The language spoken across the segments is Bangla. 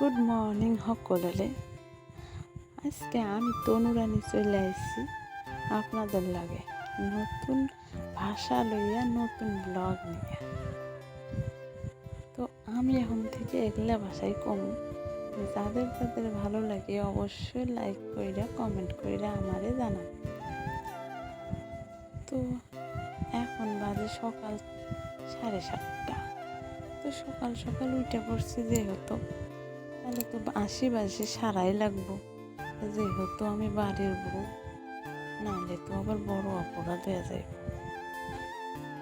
গুড মর্নিং সকললে আজকে আমি তনুরানি চলে আসছি। আপনাদের লাগে নতুন ভাষা লইয়া, নতুন ব্লগ নিয়ে। তো আমি এখন থেকে এগুলা ভাষায় কম। যাদের যাদের ভালো লাগে অবশ্যই লাইক কইরা কমেন্ট কইরা আমারে জানান। তো এখন বাজে সকাল সাড়ে সাতটা। তো সকাল সকাল উঠে পড়ছি যেহেতু। তাহলে তো আশি বাসি সারাই লাগবো। যেহেতু আমি বাড়ির বউ, নাহলে তো আবার বড় অপরাধ হয়ে যায়।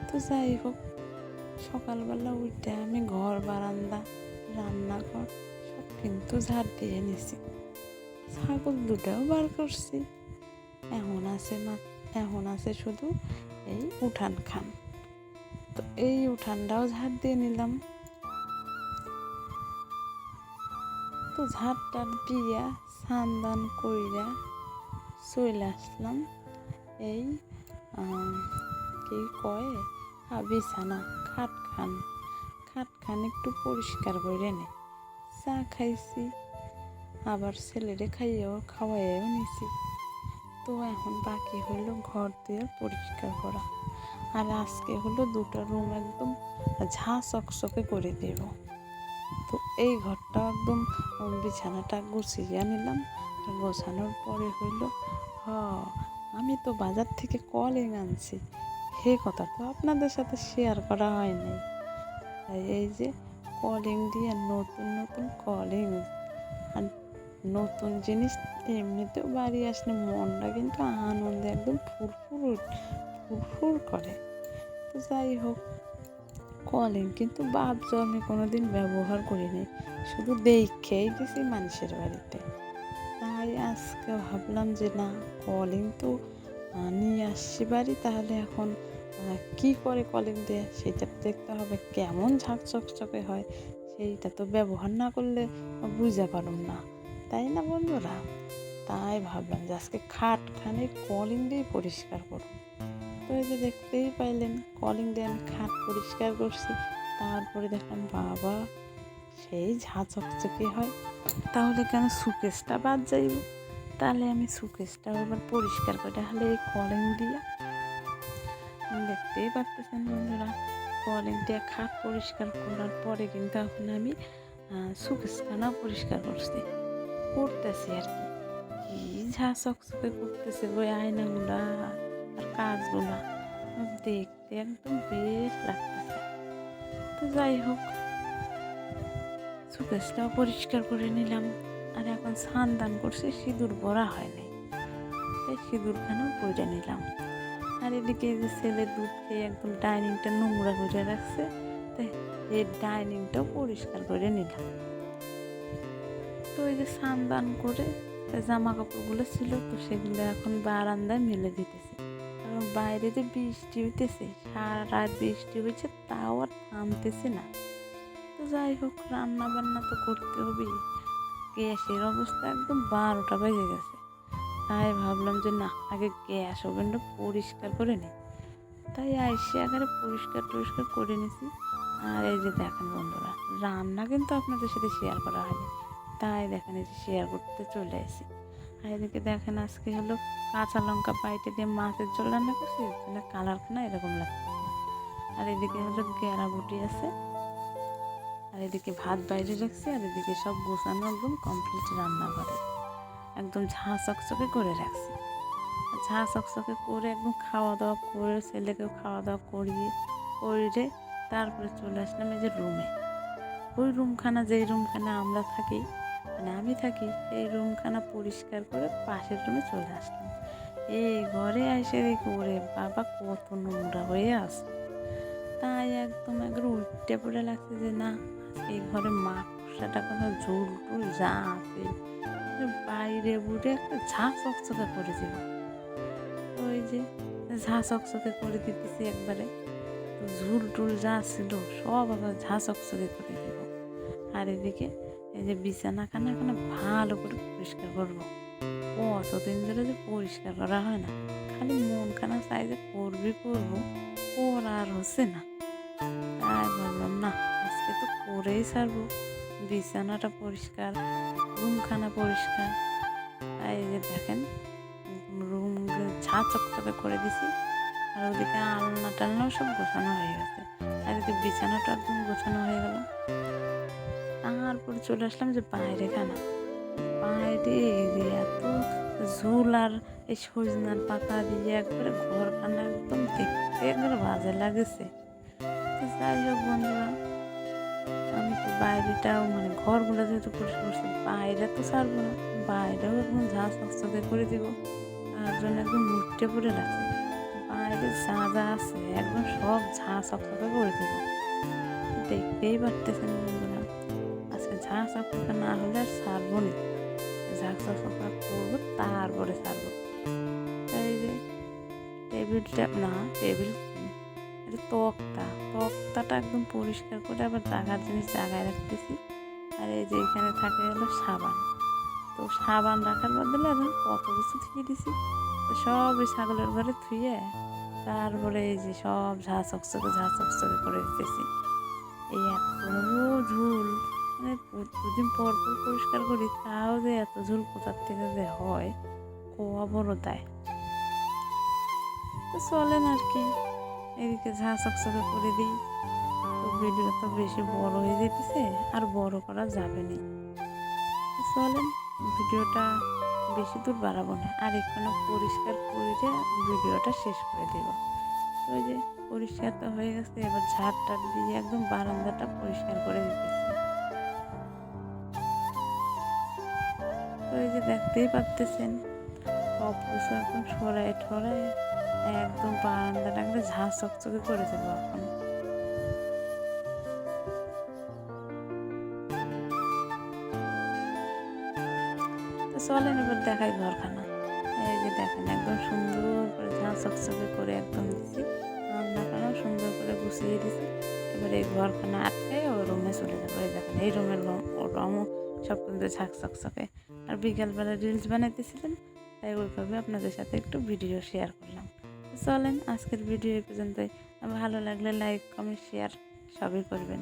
তো যাই হোক, সকালবেলা উঠে আমি ঘর, বারান্দা, রান্নাঘর, সব কিন্তু ঝাড় দিয়ে নিছি। ছাগল দুটাও বার করছি। এখন আছে মা, এখন আছে শুধু এই উঠান খান। তো এই উঠানটাও ঝাড় দিয়ে নিলাম। তো ঝাড় টাড় দিয়া সান্দান কইরা চলে আসলাম। এই কি কয়? বিছানা খাট খান খাট খান একটু পরিষ্কার করে নে। চা খাইছি, আবার ছেলেরে খাইয়েও খাওয়াইও নিছি। তো এখন বাকি হলো ঘর দিয়ে পরিষ্কার করা। আর আজকে হলো দুটো রুম একদম ঝাঁ চকচকে করে দেব। তো এই ঘরটা একদম বিছানাটা গুছিয়ে নিলাম। গোছানোর পরে হইল, হ, আমি তো বাজার থেকে কলিং আনছি। হে কথা তো আপনাদের সাথে শেয়ার করা হয়নি তাই এই যে কলিং দিয়ে নতুন নতুন কলিং আর নতুন জিনিস এমনিতেও বাড়ি আসলে মনটা কিন্তু আনন্দে একদম ফুরফুর ফুরফুর করে। তো যাই হোক কলিং কিন্তু ভাবছ আমি কোনোদিন ব্যবহার করিনি শুধু দেখেই গেছি মানুষের বাড়িতে। তাই আজকে ভাবলাম যে, না কলিং তো নিয়ে আসছি বাড়ি, তাহলে এখন কি করে কলিং দেয়? সেটা দেখতে হবে, কেমন ঝাঁক চকচকে হয়, সেইটা তো ব্যবহার না করলে বুঝতে পারুম না। তাই না বন্ধুরা? তাই ভাবলাম যে, আজকে খাটখানে কলিং দিয়ে পরিষ্কার করব তো এই যে দেখতেই পাইলেন কলিং দিয়ে আমি খাট পরিষ্কার করছি। তারপরে দেখলাম, বাবা, সেই ঝা চকচকে হয়। তাহলে কেন সুকেশটা বাদ যাইব? তাহলে আমি সুকেশটাও এবার পরিষ্কার করে তাহলে এই কলিং দিয়া। দেখতেই পারতেছেন বন্ধুরা কলিং দিয়ে খাট পরিষ্কার করার পরে কিন্তু এখন আমি সুকেশখানাও পরিষ্কার করছি। করতেছি আর কি। ঝা চকচকে করতেছে ওই আয়নাগুলা। দেখতে একদম বেশ লাগতেছে। তো যাই হোক সুকেশটাও পরিষ্কার করে নিলাম। আর এখন স্নান দান করছে, সিঁদুর ভরা হয় নাই তাই সিঁদুরখানাও পরে নিলাম। আর এদিকে যে ছেলে দুধ খেয়ে একদম ডাইনিংটা নোংরা করে রাখছে, তাই এই ডাইনিংটাও পরিষ্কার করে নিলাম। তো এই যে স্নান দান করে জামা কাপড়গুলো ছিল, তো সেগুলো এখন বারান্দায় মেলে দিতেছে। বাইরে যে বৃষ্টি হইতেছে সারা রাত বৃষ্টি হয়েছে তাও আর থামতেছে না। তো যাই হোক রান্না বান্না তো করতে হবে গ্যাসের অবস্থা একদম বারোটা বেজে গেছে। তাই ভাবলাম যে না, আগে গ্যাস ওভেনটা পরিষ্কার করে নিই তাই আইসে আগে পরিষ্কার টরিষ্কার করে নিছি। আর এই যে দেখেন বন্ধুরা, রান্না কিন্তু আপনাদের সাথে শেয়ার করা হয়নি। তাই দেখেন এই যে শেয়ার করতে চলে আসি। আর এদিকে দেখেন আজকে হলো কাঁচা লঙ্কা বাইটে দিয়ে মাছের ঝোল রান্না করছি মানে কালারখানা এরকম লাগছে। আর এদিকে হলো গেরা বুটি আছে, আর এদিকে ভাত বাইরে রাখছি, আর এদিকে সব গোছানো একদম কমপ্লিট রান্না করে একদম ঝাঁ চকচকে করে রাখছি। ঝাঁ চকচকে করে একদম খাওয়া দাওয়া করে, ছেলেকেও খাওয়া দাওয়া করিয়ে করিয়ে তারপরে চলে আসলাম এই যে রুমে ওই রুমখানা যেই রুমখানা আমরা থাকি মানে আমি থাকি, এই রুমখানা পরিষ্কার করে পাশের রুমে চলে আসলাম। এই ঘরে এসে দেখি, ওরে বাবা, কত নোংরা হয়ে আছে। তাই একদম একবার উল্টে পড়ে লাগছে যে, না, এই ঘরে মা খোসাটা কথা ঝুল টুল যা আছে। বাইরে বুড়ে একটা ঝাঁ চকচকে করে দিব ওই যে ঝাঁ চকচকে করে দিতেছি একবারে। ঝুল টুল যা ছিল, সব আবার ঝাঁ চকচকে করে দিব আর এদিকে এই যে বিছানা বিছানাখানা এখানে ভালো করে পরিষ্কার করব। ও, অতদিন ধরে যে পরিষ্কার করা হয় না, খালি মনখানা চাই যে করবি করব, ওর আর হচ্ছে না। তাই বললাম না, আজকে তো করেই ছাড়বো। বিছানাটা পরিষ্কার, রুমখানা পরিষ্কার। এই যে দেখেন, রুম ঝা চকচকে করে দিছি। আর ওদিকে আলনা টালনাও সব গোছানো হয়ে গেছে। আর এদিকে বিছানাটা একদম গোছানো হয়ে গেল। তারপরে চলে আসলাম যে বাইরে খানা বাইরে এত ঝুল আর এই সজনার পাতা দিয়ে একবারে ঘরখানা একদম দেখতে একবারে বাজে লাগেছে। তো যাই হোক বন্ধুরা, আমি তো বাইরেটাও মানে ঘরগুলো যেহেতু পরিষ্কার করছি, বাইরে তো ছাড়বো না, বাইরেও একদম ঝাঁ চকচকে করে দিব, তার জন্য একদম মুটে পড়ে লাগছে বাইরে যা যা আছে একদম সব ঝাঁ চকচকে করে দিব। দেখতেই পারতেছেন বন্ধুরা। ঝাঁ চকচকে না হলে আর ছাড়বো না। ঝাঁ চকচকে করব, তারপরে ছাড়বো। এই যে টেবিলটা, না, টেবিল এটা তক্তা, তক্তাটা একদম পরিষ্কার করে আবার জাগার জিনিস জাগায় রাখতেছি। আর এই যে এখানে থাকে হলো সাবান। তো সাবান রাখার বদলে এখন কত কিছু থুয়ে দিছি। সব ওই ছাগলের ঘরে থুয়ে তারপরে এই যে সব ঝা চকচকে ঝা চকচকে করে দিতেছি। এই এত ঝুল। দুদিন পর পর পরিষ্কার করি, তাও যে এত ঝুল কোথার থেকে যে হয় কোয়া বড় দেয় তো চলেন আর কি, এদিকে ঝা চকচকে করে দিই। তো ভিডিও তো বেশি বড় হয়ে যেতেছে, আর বড় করা যাবে না। চলেন, ভিডিওটা বেশি দূর বাড়াবো না, আর এখানে পরিষ্কার করে ভিডিওটা শেষ করে দেব। ওই যে পরিষ্কার তো হয়ে গেছে, এবার ঝাড় টাড় দিয়ে একদম বারান্দাটা পরিষ্কার করে দিতেছি। যে দেখতেই পারতেছেন। কিছু একদম সরাই ঠরাই একদম বারান্দাটা একদম ঝাঁ চকচকে করে দেবো এখন। চলেন এবার দেখাই ঘরখানা। এই যে দেখেন, একদম সুন্দর করে ঝাঁ চকচকে করে একদম দিছি। রান্নাখানাও সুন্দর করে গুছিয়ে দিছি। এবার এই ঘরখানা আটকায় ও রুমে চলে যাব। এই দেখেন, এই রুমের ও রঙও সব কিন্তু ঝাঁক চকচকে। আর বিকালবেলা রিলস বানাইতেছিলেন, তাই ওইভাবে আপনাদের সাথে একটু ভিডিও শেয়ার করলাম। চলেন, আজকের ভিডিও এই পর্যন্তই। ভালো লাগলে লাইক কমেন্ট শেয়ার সবই করবেন।